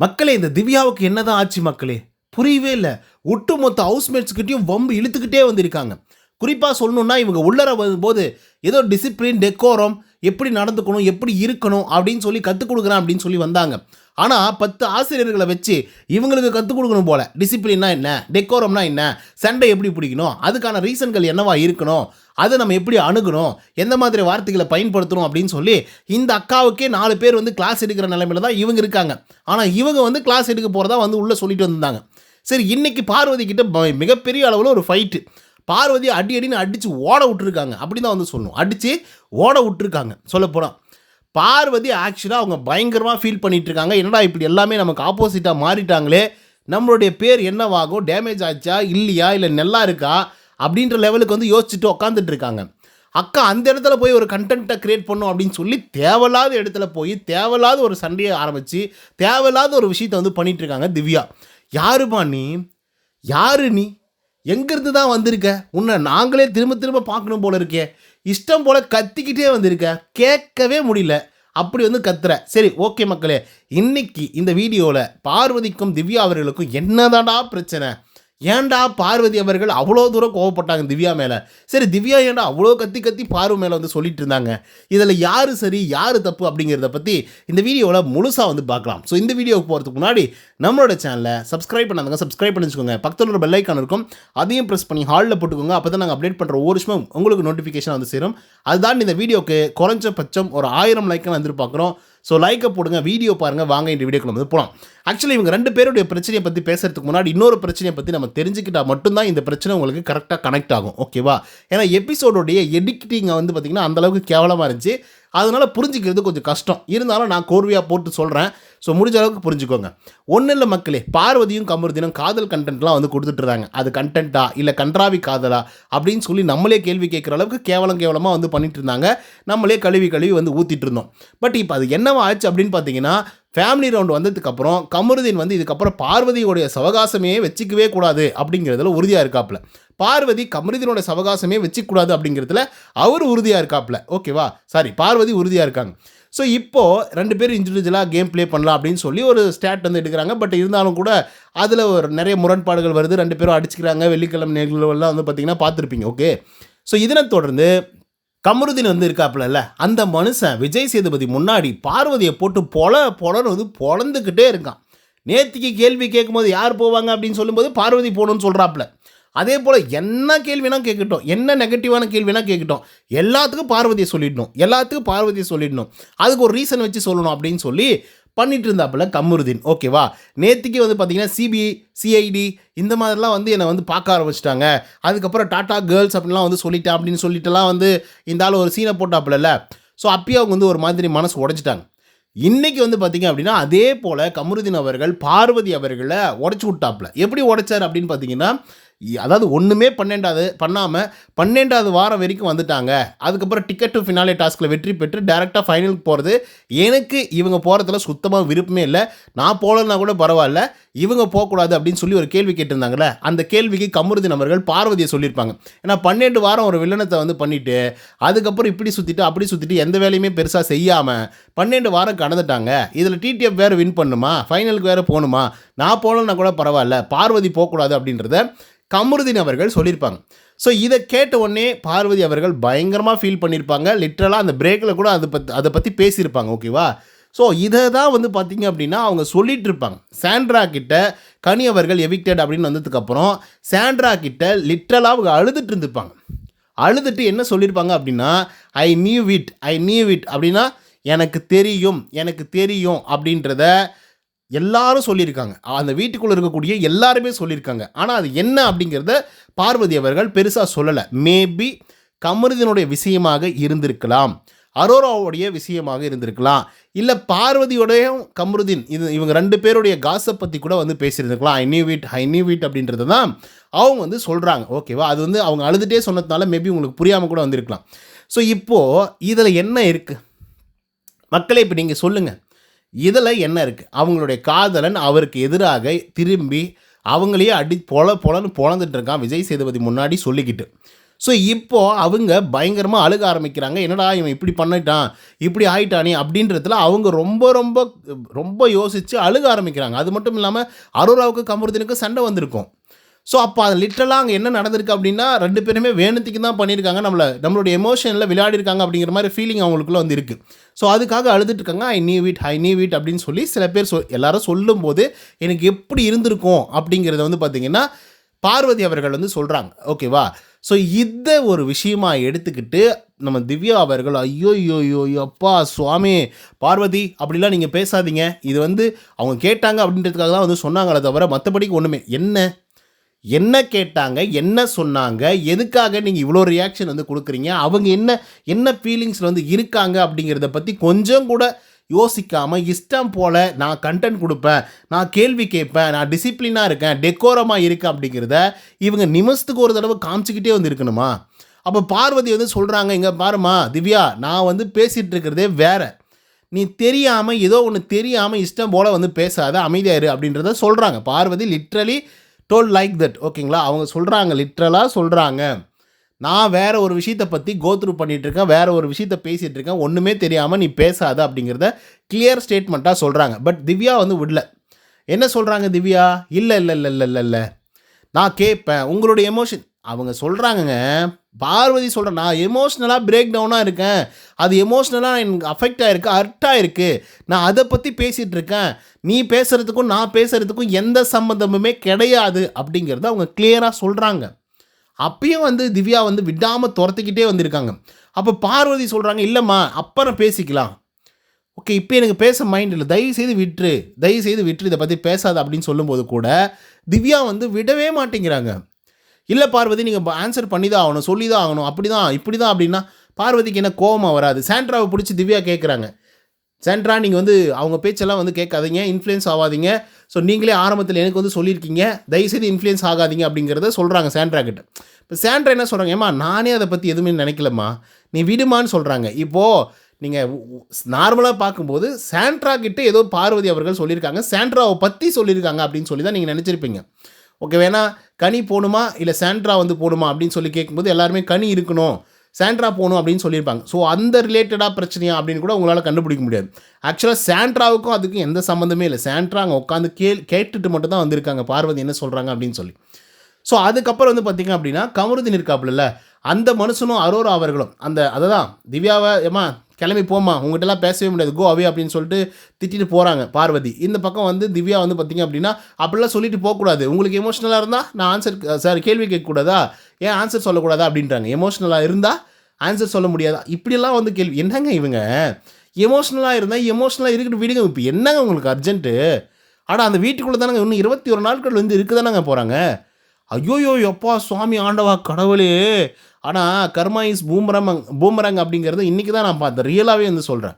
மக்களே இந்த திவ்யாவுக்கு என்னதான் ஆச்சு மக்களே? புரியவே இல்லை. ஒட்டுமொத்த ஹவுஸ்மேட்ஸ்கிட்டையும் வம்பு இழுத்துக்கிட்டே வந்திருக்காங்க. குறிப்பாக சொல்லணுன்னா இவங்க உள்ளர வரும்போது ஏதோ டிசிப்ளின் டெக்கோரம் எப்படி நடந்துக்கணும் எப்படி இருக்கணும் அப்படின்னு சொல்லி கற்றுக் கொடுக்குறேன் அப்படின்னு சொல்லி வந்தாங்க. ஆனால் பத்து ஆசிரியர்களை வச்சு இவங்களுக்கு கற்றுக் கொடுக்கணும் போல. டிசிப்ளின்னா என்ன? டெக்கோரம்னா என்ன? சண்டை எப்படி பிடிக்கணும்? அதுக்கான ரீசன்கள் என்னவா இருக்கணும்? அதை நம்ம எப்படி அணுகணும்? எந்த மாதிரி வார்த்தைகளை பயன்படுத்தணும் அப்படின்னு சொல்லி இந்த அக்காவுக்கே நாலு பேர் வந்து கிளாஸ் எடுக்கிற நிலைமையில தான் இவங்க இருக்காங்க. ஆனால் இவங்க வந்து கிளாஸ் எடுக்க போகிறதா வந்து உள்ளே சொல்லிட்டு வந்திருந்தாங்க. சரி இன்னைக்கு பார்வதி கிட்ட மிகப்பெரிய அளவில் ஒரு ஃபைட்டு பார்வதி அடி அடின்னு அடித்து ஓட விட்டுருக்காங்க. அப்படி தான் வந்து சொல்லணும். அடித்து ஓட விட்டுருக்காங்க. சொல்லப்போனால் பார்வதி ஆக்சுவலாக அவங்க பயங்கரமாக ஃபீல் பண்ணிகிட்டு இருக்காங்க என்னடா இப்படி எல்லாமே நமக்கு ஆப்போசிட்டாக மாறிட்டாங்களே? நம்மளுடைய பேர் என்னவாகும்? டேமேஜ் ஆச்சா? இல்லையா? இல்லை நல்லா இருக்கா? அப்படின்ற லெவலுக்கு வந்து யோசிச்சுட்டு உட்காந்துட்டு இருக்காங்க. அக்கா அந்த இடத்துல போய் ஒரு கண்டென்ட்டை க்ரியேட் பண்ணும் அப்படின்னு சொல்லி தேவையில்லாத இடத்துல போய் தேவையில்லாத ஒரு சண்டையை ஆரம்பித்து தேவையில்லாத ஒரு விஷயத்தை வந்து பண்ணிகிட்ருக்காங்க திவ்யா. யாருமா நீ? யாரு நீ? எங்கேருந்து தான் வந்திருக்க? உன்னை நாங்களே திரும்ப திரும்ப பார்க்கணும் போல இருக்கே. இஷ்டம் போல் கத்திக்கிட்டே வந்திருக்க. கேட்கவே முடியல. அப்படி வந்து கத்துற. சரி ஓகே மக்களே. இன்னைக்கு இந்த வீடியோவில் பார்வதிக்கும் திவ்யா அவர்களுக்கும் என்னதான்டா பிரச்சனை? ஏன்டா பார்வதி அவர்கள் அவ்வளோ தூரம் கோவப்பட்டாங்க திவ்யா மேலே? சரி திவ்யா ஏன்டா அவ்வளோ கத்தி கத்தி பார்வை மேலே வந்து சொல்லிட்டு இருந்தாங்க? இதில் யார் சரி யார் தப்பு அப்படிங்கிறத பற்றி இந்த வீடியோவில் முழுசாக வந்து பார்க்கலாம். ஸோ இந்த வீடியோவுக்கு போகிறதுக்கு முன்னாடி நம்மளோட சேனலை சப்ஸ்கிரைப் பண்ணாதங்க சப்ஸ்கிரைப் பண்ணி வச்சுக்கோங்க பக்கத்தில் ஒரு பெல் ஐக்கான் இருக்கும். அதையும் ப்ரெஸ் பண்ணி ஹாலில் போட்டுக்கோங்க. அப்போ தான் நாங்கள் அப்டேட் பண்ணுற ஒரு விஷயமும் உங்களுக்கு நோட்டிஃபிகேஷன் வந்து சேரும். அதுதான் இந்த வீடியோக்கு குறைஞ்சபட்சம் ஒரு ஆயிரம் லைக்கை வந்து எதிர்பார்க்குறோம் ஸோ லைக்கை போடுங்க வீடியோ பாருங்கள் வாங்க இந்த வீடியோக்குள்ள வந்து போகலாம் ஆக்சுவலி இவங்க ரெண்டு பேருடைய பிரச்சனையை பற்றி பேசுறதுக்கு முன்னாடி இன்னொரு பிரச்சனையை பற்றி நம்ம தெரிஞ்சுக்கிட்டால் மட்டும்தான் இந்த பிரச்சனை உங்களுக்கு கரெக்டாக கனெக்ட் ஆகும் ஓகேவா ஏன்னா எபிசோடோடைய எடிட்டிங்கை வந்து பார்த்திங்கன்னா அந்தளவுக்கு கேவலமாக இருந்துச்சு. அதனால் புரிஞ்சிக்கிறது கொஞ்சம் கஷ்டம். இருந்தாலும் நான் கோர்வையாக போட்டு சொல்கிறேன் ஸோ முடிஞ்ச அளவுக்கு புரிஞ்சுக்கோங்க. ஒன்றும் இல்லை மக்களே பார்வதியும் கமருதினும் காதல் கண்டென்ட்லாம் வந்து கொடுத்துட்ருந்தாங்க அது கண்டென்ட்டா இல்லை கன்றாவி காதலா? அப்படின்னு சொல்லி நம்மளே கேள்வி கேட்குற அளவுக்கு கேவலம் கேவலமாக வந்து பண்ணிட்டு இருந்தாங்க. நம்மளே கழுவி கழுவி வந்து ஊற்றிட்டு இருந்தோம். பட் இப்போ அது என்னவா ஆச்சு அப்படின்னு பார்த்தீங்கன்னா ஃபேமிலி ரவுண்ட் வந்ததுக்கப்புறம் கமருதீன் வந்து இதுக்கப்புறம் பார்வதியோடைய சவகாசமே வச்சுக்கவே கூடாது அப்படிங்கிறதுல உறுதியாக இருக்காப்புல. பார்வதி கமருதீனோட சவகாசமே வச்சுக்கூடாது அப்படிங்கிறதுல அவர் உறுதியாக இருக்காப்புல. ஓகேவா சாரி பார்வதி உறுதியாக இருக்காங்க. ஸோ இப்போது ரெண்டு பேரும் இண்டிவிஜுவலாக கேம் ப்ளே பண்ணலாம் அப்படின்னு சொல்லி ஒரு ஸ்டாட் வந்து எடுக்கிறாங்க. பட் இருந்தாலும் கூட அதில் ஒரு நிறைய முரண்பாடுகள் வருது. ரெண்டு பேரும் அடிச்சுக்கிறாங்க. வெள்ளிக்கிழமை நிகழ்வுலாம் வந்து பார்த்தீங்கன்னா பார்த்துருப்பீங்க. ஓகே ஸோ இதனை தொடர்ந்து கமருதீன் வந்து இருக்காப்புலல்ல அந்த மனுஷன் விஜய் சேதுபதி முன்னாடி பார்வதியை போட்டு பொல பொலன்னு வந்து பொழந்துக்கிட்டே இருக்கான். நேத்திக்கு கேள்வி கேட்கும்போது யார் போவாங்க அப்படின்னு சொல்லும்போது பார்வதி போகணும்னு சொல்கிறாப்புல அதே போல் என்ன கேள்வினா கேட்கட்டும் என்ன நெகட்டிவான கேள்வினா கேட்கட்டும் எல்லாத்துக்கும் பார்வதியை சொல்லிடணும். எல்லாத்துக்கும் பார்வதியை சொல்லிடணும். அதுக்கு ஒரு ரீசன் வச்சு சொல்லணும் அப்படின்னு சொல்லி பண்ணிட்டு இருந்தாப்புல கமருதீன் ஓகேவா நேற்றுக்கே வந்து பார்த்தீங்கன்னா சிபிஐ சிஐடி இந்த மாதிரிலாம் வந்து என்னை வந்து பார்க்க ஆரம்பிச்சிட்டாங்க. அதுக்கப்புறம் டாடா கேர்ள்ஸ் அப்படின்லாம் வந்து சொல்லிட்டேன் அப்படின்னு சொல்லிட்டுலாம் வந்து இந்த ஆள் ஒரு சீனை போட்டாப்புல ஸோ அப்பயே அவங்க வந்து ஒரு மாதிரி மனசு உடைச்சிட்டாங்க இன்றைக்கி வந்து பார்த்தீங்க அப்படின்னா அதே போல் கமருதீன் அவர்கள் பார்வதி அவர்களை உடச்சி விட்டாப்புல. எப்படி உடைச்சார் அப்படின்னு பார்த்தீங்கன்னா அதாவது ஒன்றுமே பன்னெண்டாவது பண்ணாமல் பன்னெண்டாவது வாரம் வரைக்கும் வந்துட்டாங்க. அதுக்கப்புறம் டிக்கெட் டு ஃபினாலே டாஸ்கில் வெற்றி பெற்று டேரெக்டாக ஃபைனலுக்கு போகிறது எனக்கு இவங்க போகிறதுல சுத்தமாக விருப்பமே இல்லை. நான் போகலன்னா கூட பரவாயில்ல. இவங்க போகக்கூடாது அப்படின்னு சொல்லி ஒரு கேள்வி கேட்டிருந்தாங்களே அந்த கேள்விக்கு கமருதீன் அவர்கள் பார்வதியை சொல்லியிருப்பாங்க. ஏன்னா பன்னெண்டு வாரம் ஒரு வில்லனத்தை வந்து பண்ணிவிட்டு அதுக்கப்புறம் இப்படி சுற்றிட்டு அப்படி சுற்றிட்டு எந்த வேலையுமே பெருசாக செய்யாமல் பன்னெண்டு வாரம் கடந்துட்டாங்க. இதில் டிடிஎஃப் வேறு வின் பண்ணுமா? ஃபைனலுக்கு வேறு போகணுமா நான் போகலன்னா கூட பரவாயில்ல பார்வதி போகக்கூடாது அப்படின்றத கமருதீன் அவர்கள் சொல்லியிருப்பாங்க. ஸோ இதை கேட்ட உடனே பார்வதி அவர்கள் பயங்கரமாக ஃபீல் பண்ணியிருப்பாங்க. லிட்ரலாக அந்த பிரேக்கில் கூட அதை பற்றி அதை பற்றி பேசியிருப்பாங்க ஓகேவா ஸோ இதை தான் வந்து பார்த்திங்க அப்படின்னா அவங்க சொல்லிட்டு இருப்பாங்க சாண்ட்ரா கிட்ட கனி அவர்கள் எவிக்டட் அப்படின்னு வந்ததுக்கப்புறம் சாண்ட்ரா கிட்ட லிட்ரலாக அவங்க அழுதுட்டு இருந்திருப்பாங்க. அழுதுட்டு என்ன சொல்லியிருப்பாங்க அப்படின்னா ஐ நியூ விட் ஐ நியூ விட் அப்படின்னா எனக்கு தெரியும் எனக்கு தெரியும் அப்படின்றத எல்லாரும் சொல்லியிருக்காங்க. அந்த வீட்டுக்குள்ளே இருக்கக்கூடிய எல்லாருமே சொல்லியிருக்காங்க. ஆனால் அது என்ன அப்படிங்கிறத பார்வதி அவர்கள் பெருசாக சொல்லலை. மேபி கமருதினுடைய விஷயமாக இருந்திருக்கலாம். அரோராவுடைய விஷயமாக இருந்திருக்கலாம். இல்லை பார்வதியோடையும் கமருதீன் இது இவங்க ரெண்டு பேருடைய காசை பற்றி கூட வந்து பேசியிருந்துருக்கலாம். ஐ நியூ வீட் ஐ நியூ வீட் அப்படின்றது தான் அவங்க வந்து சொல்கிறாங்க ஓகேவா அது வந்து அவங்க அழுதுகிட்டே சொன்னதுனால மேபி உங்களுக்கு புரியாமல் கூட வந்திருக்கலாம். ஸோ இப்போது இதில் என்ன இருக்குது மக்களே இப்போ நீங்கள் சொல்லுங்கள் இதில் என்ன இருக்குது அவங்களுடைய காதலன் அவருக்கு எதிராக திரும்பி அவங்களையே அடி பொல பொலன்னு பொழந்துட்டு இருக்கான் விஜய் சேதுபதி முன்னாடி சொல்லிக்கிட்டு. ஸோ இப்போது அவங்க பயங்கரமாக அழுக ஆரம்பிக்கிறாங்க. என்னடா இவன் இப்படி பண்ணிட்டான்? இப்படி ஆயிட்டானே? அப்படின்றதுல அவங்க ரொம்ப ரொம்ப ரொம்ப யோசித்து அழுக ஆரம்பிக்கிறாங்க. அது மட்டும் இல்லாமல் அரோராவுக்கு கமருதீனுக்கு சண்டை வந்திருக்கும். ஸோ அப்போ அது லிட்டரலாக அங்கே என்ன நடந்திருக்கு அப்படின்னா ரெண்டு பேருமே வேணுத்துக்கு தான் பண்ணியிருக்காங்க. நம்மளை நம்மளுடைய எமோஷனில் விளையாடிருக்காங்க அப்படிங்கிற மாதிரி ஃபீலிங் அவங்களுக்குள்ள வந்து இருக்குது ஸோ அதுக்காக அழுதுட்டு இருக்காங்க ஐ நீ வீட் ஐ நீ வீட் அப்படின்னு சொல்லி சில பேர் சொல் எல்லாரும் சொல்லும்போது எனக்கு எப்படி இருந்திருக்கும் அப்படிங்கிறத வந்து பார்த்திங்கன்னா பார்வதி அவர்கள் வந்து சொல்கிறாங்க ஓகேவா ஸோ இதை ஒரு விஷயமா எடுத்துக்கிட்டு நம்ம திவ்யா அவர்கள் ஐயோ ஐயோ ஐயோ ஐயோ, அப்பா சுவாமி பார்வதி அப்படிலாம் நீங்கள் பேசாதீங்க. இது வந்து அவங்க கேட்டாங்க அப்படின்றதுக்காக தான் வந்து சொன்னாங்களே தவிர மற்றபடிக்கு ஒன்றுமே என்ன? என்ன கேட்டாங்க என்ன சொன்னாங்க எதுக்காக நீங்கள் இவ்வளோ ரியாக்ஷன் வந்து கொடுக்குறீங்க அவங்க என்ன என்ன ஃபீலிங்ஸில் வந்து இருக்காங்க அப்படிங்கிறத பற்றி கொஞ்சம் கூட யோசிக்காமல் இஷ்டம் போல் நான் கண்டென்ட் கொடுப்பேன் நான் கேள்வி கேட்பேன் நான் டிசிப்ளினாக இருக்கேன் டெக்கோரமாக இருக்கேன் அப்படிங்கிறத இவங்க நிமிஷத்துக்கு ஒரு தடவை காமிச்சிக்கிட்டே வந்து இருக்கணுமா? அப்போ பார்வதி வந்து சொல்கிறாங்க இங்கே பாருமா திவ்யா நான் வந்து பேசிகிட்டு இருக்கிறதே நீ தெரியாமல் ஏதோ ஒன்று தெரியாமல் இஷ்டம் போல் வந்து பேசாத அமைதியாயிரு அப்படின்றத சொல்கிறாங்க Parvathi literally told like that ஓகேங்களா? அவங்க சொல்கிறாங்க லிட்ரலாக சொல்கிறாங்க நான் வேறு ஒரு விஷயத்தை பற்றி கோத்ரூ பண்ணிகிட்ருக்கேன் இருக்கேன் ஒரு விஷயத்த பேசிகிட்டு இருக்கேன் ஒன்றுமே தெரியாமல் நீ பேசாத அப்படிங்கிறத கிளியர் ஸ்டேட்மெண்ட்டாக சொல்கிறாங்க பட் திவ்யா வந்து விடல. என்ன சொல்கிறாங்க திவ்யா? இல்லை இல்லை இல்லை இல்லை இல்லை இல்லை. நான் கேட்பேன். உங்களுடைய எமோஷன் அவங்க சொல்கிறாங்கங்க பார்வதி சொல்கிறேன் நான் எமோஷ்னலாக பிரேக் டவுனாக இருக்கேன். அது எமோஷ்னலாக எனக்கு அஃபெக்ட் ஆகிருக்கு ஹர்ட் ஆகிருக்கு நான் அதை பற்றி பேசிகிட்டு இருக்கேன். நீ பேசுகிறதுக்கும் நான் பேசுகிறதுக்கும் எந்த சம்மந்தமுமே கிடையாது. அப்படிங்கிறத அவங்க கிளியராக சொல்கிறாங்க அப்பயும் வந்து திவ்யா வந்து விடாமல் துரத்திக்கிட்டே வந்திருக்காங்க. அப்போ பார்வதி சொல்கிறாங்க இல்லைம்மா அப்புறம் பேசிக்கலாம். ஓகே இப்போ எனக்கு பேச மைண்ட் இல்லை. தயவு செய்து விட்டுரு. தயவு செய்து விட்டுரு. இதை பற்றி பேசாத அப்படின்னு சொல்லும்போது கூட திவ்யா வந்து விடவே மாட்டேங்கிறாங்க. இல்லை பார்வதி நீங்கள் ஆன்சர் பண்ணி தான் ஆகணும் சொல்லி தான் ஆகணும். அப்படி தான் இப்படி தான் அப்படின்னா பார்வதிக்கு என்ன கோபமாக வராது. சாண்ட்ராவை பிடிச்சி திவ்யா கேட்குறாங்க சாண்ட்ரா நீங்கள் வந்து அவங்க பேச்செல்லாம் வந்து கேட்காதீங்க இன்ஃப்ளூயன்ஸ் ஆகாதீங்க ஸோ நீங்களே ஆரம்பத்தில் எனக்கு வந்து சொல்லியிருக்கீங்க. தயவுசெய்து இன்ஃப்ளூயன்ஸ் ஆகாதீங்க அப்படிங்கிறத சொல்கிறாங்க சாண்ட்ரா கிட்ட. இப்போ சாண்ட்ரா என்ன சொல்கிறாங்க ஏமா நானே அதை பற்றி எதுவுமே நினைக்கலம்மா. நீ விடுமான்னு சொல்கிறாங்க இப்போது நீங்கள் நார்மலாக பார்க்கும்போது சாண்ட்ரா கிட்ட ஏதோ பார்வதி அவர்கள் சொல்லியிருக்காங்க. சாண்ட்ராவை பற்றி சொல்லியிருக்காங்க அப்படின்னு சொல்லி தான் நீங்கள் நினச்சிருப்பீங்க. ஓகே வேணா கனி போகணுமா இல்லை சாண்ட்ரா வந்து போகணுமா அப்படின்னு சொல்லி கேட்கும்போது எல்லாருமே கனி இருக்கணும் சாண்ட்ரா போகணும் அப்படின்னு சொல்லியிருப்பாங்க. ஸோ அந்த ரிலேட்டடாக பிரச்சனையா அப்படின்னு கூட உங்களால் கண்டுபிடிக்க முடியாது. ஆக்சுவலாக சாண்ட்ராவுக்கும் அதுக்கும் எந்த சம்மந்தமே இல்லை. சாண்ட்ரா அங்கே உட்காந்து கே கேட்டுட்டு மட்டும் தான் வந்திருக்காங்க. பார்வதி என்ன சொல்கிறாங்க அப்படின்னு சொல்லி. ஸோ அதுக்கப்புறம் வந்து பார்த்தீங்க அப்படின்னா கமருதின் இருக்காப்புல அந்த மனுஷனும் அரோரா அவர்களும் அந்த அதை தான் திவ்யாவை ஏமா கிளம்பி போமா உங்கள்கிட்டலாம் பேசவே முடியாது. கோ அவே அப்படின்னு சொல்லிட்டு திட்டிட்டு போகிறாங்க பார்வதி. இந்த பக்கம் வந்து திவ்யா வந்து பார்த்தீங்க அப்படின்னா அப்படிலாம் சொல்லிட்டு போகக்கூடாது. உங்களுக்கு எமோஷ்னலாக இருந்தால் நான் ஆன்சர் சார் கேள்வி கேட்கக்கூடாதா? ஏன் ஆன்சர் சொல்லக்கூடாதா அப்படின்றாங்க. எமோஷ்னலாக இருந்தால் ஆன்சர் சொல்ல முடியாதா? இப்படியெல்லாம் வந்து கேள்வி என்னங்க இவங்க? எமோஷ்னலாக இருந்தால் எமோஷ்னலாக இருக்கட்டும் விடுங்க. இப்போ என்னங்க உங்களுக்கு அர்ஜென்ட்டு ஆனால் அந்த வீட்டுக்குள்ளே தானங்க இன்னும் இருபத்தி ஒரு நாட்கள் வந்து இருக்க தானங்க போகிறாங்க ஐயோயோ எப்பா சுவாமி ஆண்டவா கடவுளே. ஆனால் கர்மா இஸ் பூமரங் பூமரங் அப்படிங்கிறது இன்றைக்கி தான் நான் பார்த்தேன் ரியலாகவே வந்து சொல்கிறேன்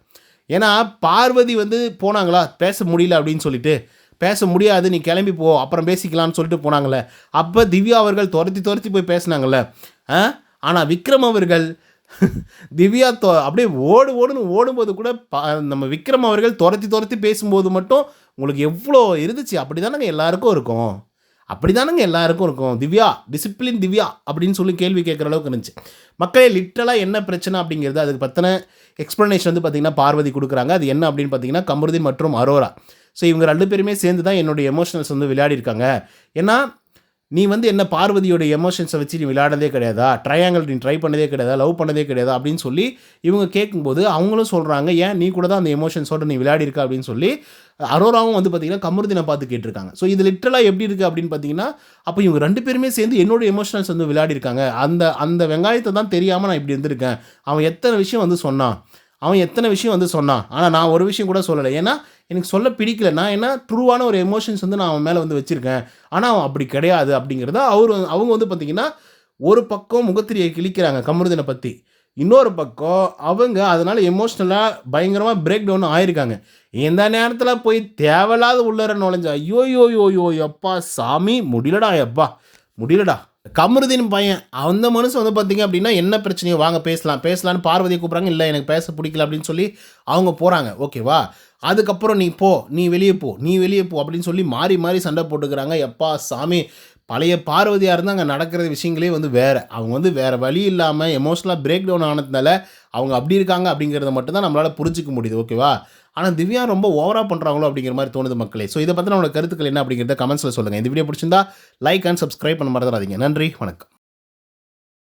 ஏன்னா பார்வதி வந்து போனாங்களா? பேச முடியல அப்படின்னு சொல்லிட்டு. பேச முடியாது நீ கிளம்பி போ அப்புறம் பேசிக்கலாம்னு சொல்லிட்டு போனாங்களே அப்போ திவ்யா அவர்கள் துரத்தி துரத்தி போய் பேசினாங்கள்ல ஆ? ஆனால் விக்ரம் அவர்கள் திவ்யா தொ அப்படியே ஓடு ஓடுன்னு ஓடும்போது கூட பா நம்ம விக்ரம் அவர்கள் துரத்தி துரத்தி பேசும்போது மட்டும் உங்களுக்கு எவ்வளோ இருந்துச்சு? அப்படி தானங்க எல்லாருக்கும் இருக்கும். அப்படி தானங்க எல்லாருக்கும் இருக்கும். திவ்யா டிசிப்ளின் திவ்யா அப்படின்னு சொல்லி கேள்வி கேட்குற அளவுக்கு இருந்துச்சு. மக்களே லிட்டலாக என்ன பிரச்சனை அப்படிங்கிறது அதுக்கு பற்றின எக்ஸ்ப்ளனேஷன் வந்து பார்த்திங்கன்னா பார்வதி கொடுக்குறாங்க. அது என்ன அப்படின்னு பார்த்தீங்கன்னா கமருதி மற்றும் அரோரா. ஸோ இவங்க ரெண்டு பேருமே சேர்ந்து தான் என்னுடைய எமோஷனல்ஸ் வந்து விளையாடிருக்காங்க. ஏன்னா நீ வந்து என்ன பார்வதியோட எமோஷன்ஸை வச்சு நீ விளையாடதே கிடையாதா? ட்ரையாங்கிள் நீ ட்ரை பண்ணதே கிடையாதா? லவ் பண்ணதே கிடையாதா? அப்படின்னு சொல்லி இவங்க கேட்கும்போது அவங்களும் சொல்கிறாங்க ஏன் நீ கூட தான் அந்த எமோஷன்ஸோட நீ விளையாடிருக்க? அப்படின்னு சொல்லி அரோராவும் வந்து பார்த்தீங்கன்னா கமருதினை பார்த்து கேட்டிருக்காங்க. ஸோ இது லிட்ரலாக எப்படி இருக்குது அப்படின்னு பார்த்தீங்கன்னா அப்போ இவங்க ரெண்டு பேருமே சேர்ந்து என்னோட எமோஷனல்ஸ் வந்து விளையாடிருக்காங்க அந்த அந்த வெங்காயத்தை தான் தெரியாமல் நான் இப்படி இருந்திருக்கேன். அவன் எத்தனை விஷயம் வந்து சொன்னான். அவன் எத்தனை விஷயம் வந்து சொன்னான். ஆனால் நான் ஒரு விஷயம் கூட சொல்லலை. ஏன்னா எனக்கு சொல்ல பிடிக்கல நான் ஏன்னா ட்ரூவான ஒரு எமோஷன்ஸ் வந்து நான் அவன் மேலே வந்து வச்சுருக்கேன். ஆனால் அவன் அப்படி கிடையாது அப்படிங்கிறத அவர் அவங்க வந்து பார்த்திங்கன்னா ஒரு பக்கம் முகத்திரியை கிழிக்கிறாங்க கமருதினை பற்றி இன்னொரு பக்கம் அவங்க அதனால் எமோஷ்னலாக பயங்கரமாக பிரேக் டவுன் ஆயிருக்காங்க. எந்த நேரத்தில் போய் தேவையில்லாத உள்ளர நுழைஞ்சா ஐயோ யோ யோ யோ எப்பா சாமி முடியலடா எப்பா முடியலடா. கமருதீன் பையன் அந்த மனுஷன் வந்து பார்த்தீங்க அப்படின்னா என்ன பிரச்சனையோ வாங்க பேசலாம் பேசலான்னு பார்வதியை கூப்பிட்றாங்க. இல்லை எனக்கு பேச பிடிக்கல அப்படின்னு சொல்லி அவங்க போகிறாங்க ஓகேவா அதுக்கப்புறம் நீ போ. நீ வெளியே போ. நீ வெளியே போ அப்படின்னு சொல்லி மாறி மாறி சண்டை போட்டுக்கிறாங்க. எப்பா சாமி பழைய பார்வதியாக இருந்தால் அங்கே நடக்கிற விஷயங்களே வந்து வேறு. அவங்க வந்து வேறு வழி இல்லாமல் எமோஷ்னலாக பிரேக் டவுன் ஆனதுனால அவங்க அப்படி இருக்காங்க அப்படிங்கிறத மட்டும்தான் நம்மளால் புரிஞ்சிக்க முடியுது ஓகேவா ஆனால் திவ்யா ரொம்ப ஓவராக பண்ணுறாங்களோ அப்படிங்கிற மாதிரி தோணுது மக்களே. ஸோ இதை பற்றி நம்மளோட கருத்துக்கள் என்ன அப்படிங்கிறத கமெண்ட்ஸில் சொல்லுங்கள் இந்த வீடியோ பிடிச்சிருந்தா லைக் அண்ட் சப்ஸ்கிரைப் பண்ண மறந்துடாதீங்க. நன்றி வணக்கம்.